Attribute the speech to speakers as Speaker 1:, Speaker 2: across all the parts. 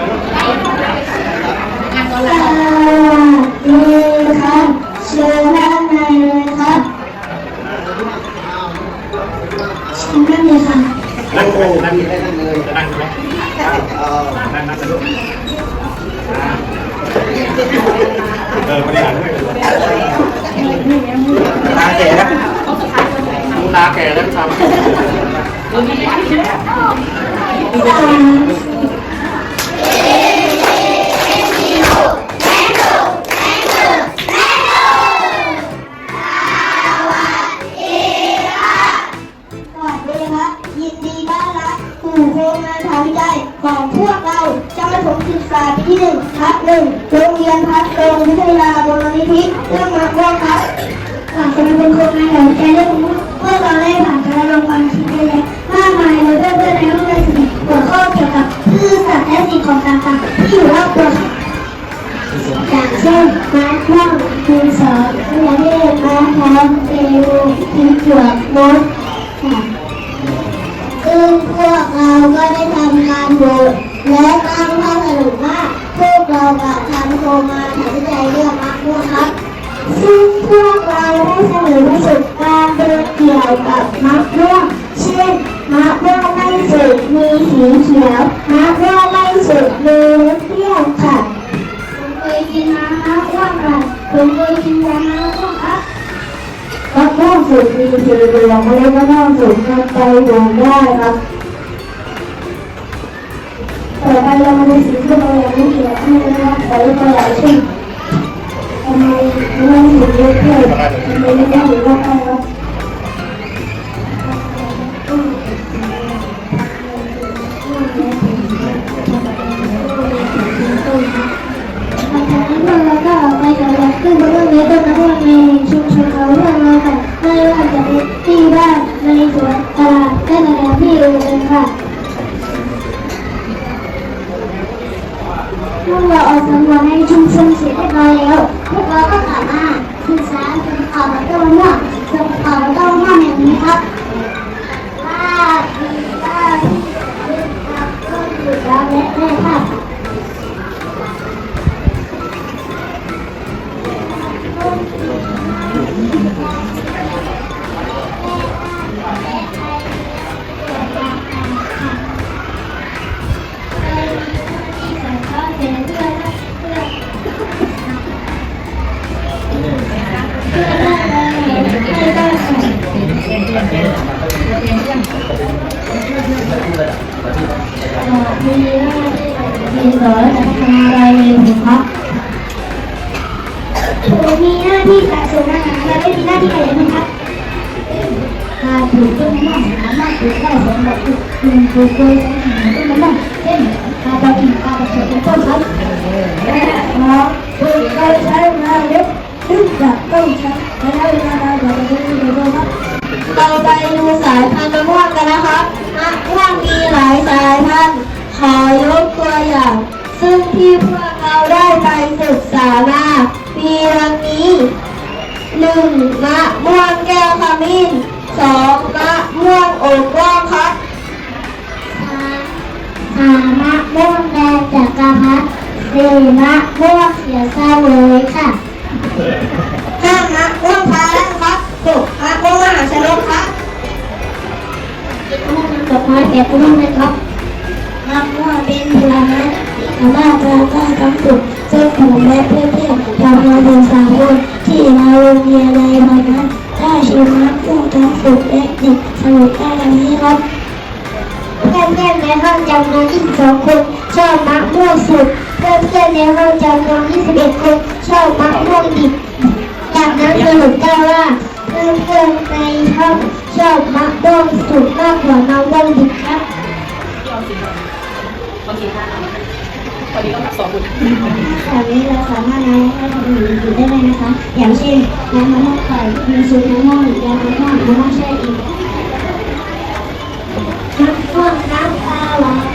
Speaker 1: นในเลยครับเชิญด้านในค่ะ
Speaker 2: นั่งโอ้นั่งได้นั่งเลยนั่งไหมนั่งนั่งกันลูกเออบริหารด้วยตาแก่แล้วตาแก่แล้วทำ
Speaker 1: ส หนึ่งโรงเรียนพัฒโรงวิทยาบรณิธิเรื่องมาว่าครับก่อนจะมาเป็นโครงงานทางวิจัยเรื่องนี้พวกเราได้ผ่านการลงความคิดเยอะแยะมากมายโดยเพื่อนๆในห้องเรียนสนิทหัวข้อเกี่ยวกับพืชสัตว์และสิ่งของต่างๆที่อยู่รอบตัวครับอย่างเช่นม้าท่องคูสอนเรือเล่ม้าท้องเอวทิงเกือกมดค่ะซึ่งพวกเราก็ได้ทำการโหวตและตั้งข้อสรุปว่า เรากับทำโครงงานตัดสินใจเรื่องมะม่วงครับ ซึ่งพวกเราได้เสนอประสบการณ์โดยเกี่ยวกับมะม่วงเช่นมะม่วงไม่สุกมีสีเขียวมะม่วงไม่สุกมีรสเปรี้ยวค่ะผมเคยกินมะม่วงค่ะผมเคยกินมะม่วงครับมะม่วงสุกมีสีเหลืองเมล็มะม่วงสุกนำไปดองได้ครับ ต่อไปเร ชุมชนเสร็จเรียบร้อยแล้วพวกเราก็สามารถ สอนจะทำอะไรอยู่ครับผมมีหน้าที่สะสมอาหารและไม่มีหน้าที่อะไรนะครับการปลูกต้นมะม่วงสามารถปลูกได้สำหรับปลูกปลูกโดยใช้อาหารต้นมะม่วง วกเราได้ไปศึกษามามีดังนี้หนึ่งมะม่วงแก้วขมิ้นสองมะม่วงโอกร่องครับสามมะม่วงแดงจากกระพัดสี่มะม่วงเขียวซาเลยค่ะห้ามะม่วงพาแล้วครับหกมะม่วงมหาชนกครับมะม่วงน้ำดอกไม้แก่มะม่วง ชิวะผู้ทั้งสุกและดิบสนุกได้ดังนี้ครับเพื่อนเพื่อนในห้องจำนวน22คนชอบมะม่วงสุกเพื่อนเพื่อนในห้องจำนวน21คนชอบมะม่วงดิบจากนั้นสรุปได้ว่าเพื่อนเพื่อนในห้องชอบมะม่วงสุกมากกว่ามะม่วงดิบ ครับแบบนี้เราสามารถนำให้คนอื่นอยู่ได้เลยนะคะ อย่างเช่นน้ำมะม่วงไข่มีซุปมะม่วงยำมะม่วงมะม่วงแช่อิ่มน้ำม่วน้ำปลาหวาน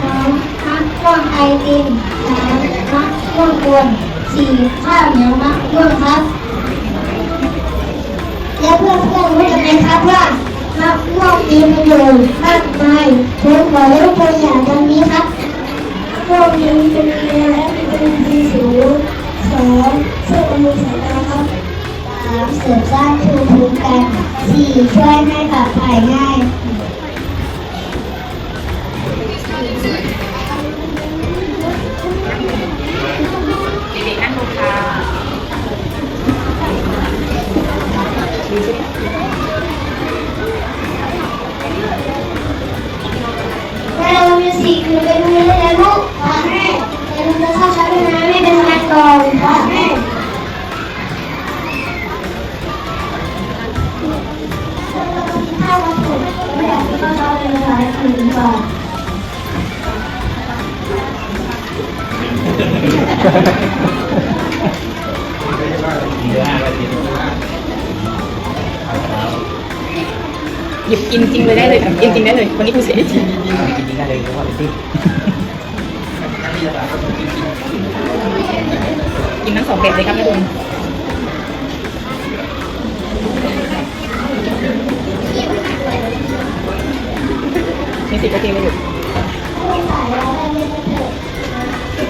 Speaker 1: สองน้ำม่วไอติมสามมะม่วงกวนสี่ข้าวเหนียวมะม่วงครับ และเพื่อนเพื่อนรู้กันไหมครับว่ามะม่วงมีประโยชน์มากมายผมขอยกตัวอย่างดังนี้ครับ พว
Speaker 2: กนี้
Speaker 1: เป็นเและเป็นดีสูงสองช่วยบำรุงสายาครับสามเสริมสร้างภูมิคุ้มกันสี่ช่วยให้ปลอดภัยง่าย
Speaker 2: หยิบกินจริงเลยได้เลยกินจริงได้เลยวันนี้คุณเสียจริง
Speaker 3: กินนี้ได้เลยเพราะว่าเป็นที่
Speaker 2: กินทั้งสองแบบเลยครับแม่บุญมีสิบโอเคไหมลูก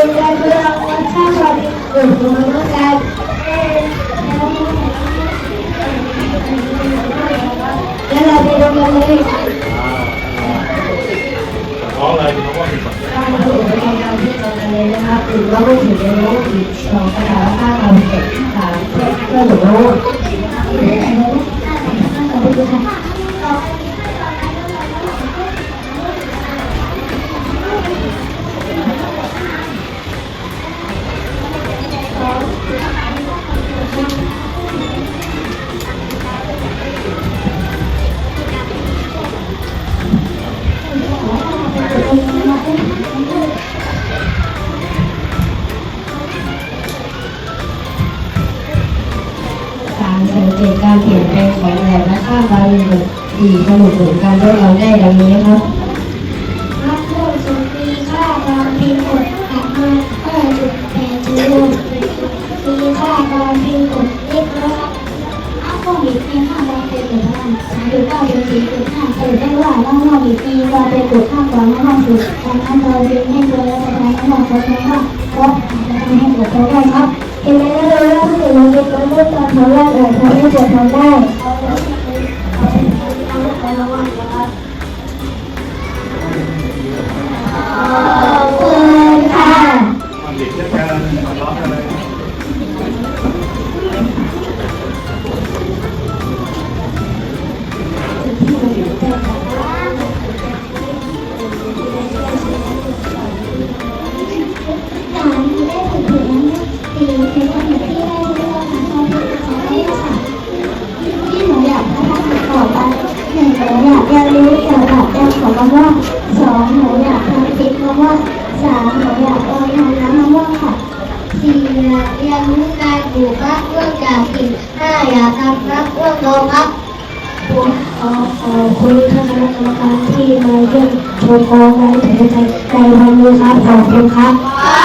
Speaker 1: แล้วเราไปดูกันเพื่อเอาข้าวสารอุ่นของมะม่วงกันแล้วเราไปดูกันเลย
Speaker 3: อ๋ออะไรเพราะว่ามี
Speaker 1: ถ้ามาถึงในการที่จะเลยนะครับหรือว่าพูดถึงในโลกอีกสองภาษาห้าคำเค่าบาลีสี่สรุปผลการทดลองได้ดังนี้ครับนักโทษสุปีค่าการพิมพ์กดหักมาห้าจุดแปดจุดหกปีค่าการพิมพ์กดเล็กนะครับอัพโฟมีปีค่าการเป็นหนึ่งพันสามจุดเก้าเป็นสี่จุดห้าสรุปได้ว่าน้องๆมีปีกาเป็นกดห้ากว่าน้องๆสุดการทำการพิมพ์ให้ตัวและทำให้น้องๆคนนั้นว่าก็จะทำให้กดเขาได้ครับเห็นไหมนะเราเล่าถึงเราเป็นคนเล่นตอนทำแรกเทำให้กดทำได้ขอบคุณค่ะ
Speaker 3: ความเด็กจะการทะเลาได้
Speaker 1: ฝึก อยากทำมะม่วงโดมครับขอขอบคุณท่านคณะกรรมการที่มาเยี่ยมชมกองการถึงใจในวันนี้ครับขอบคุณครับ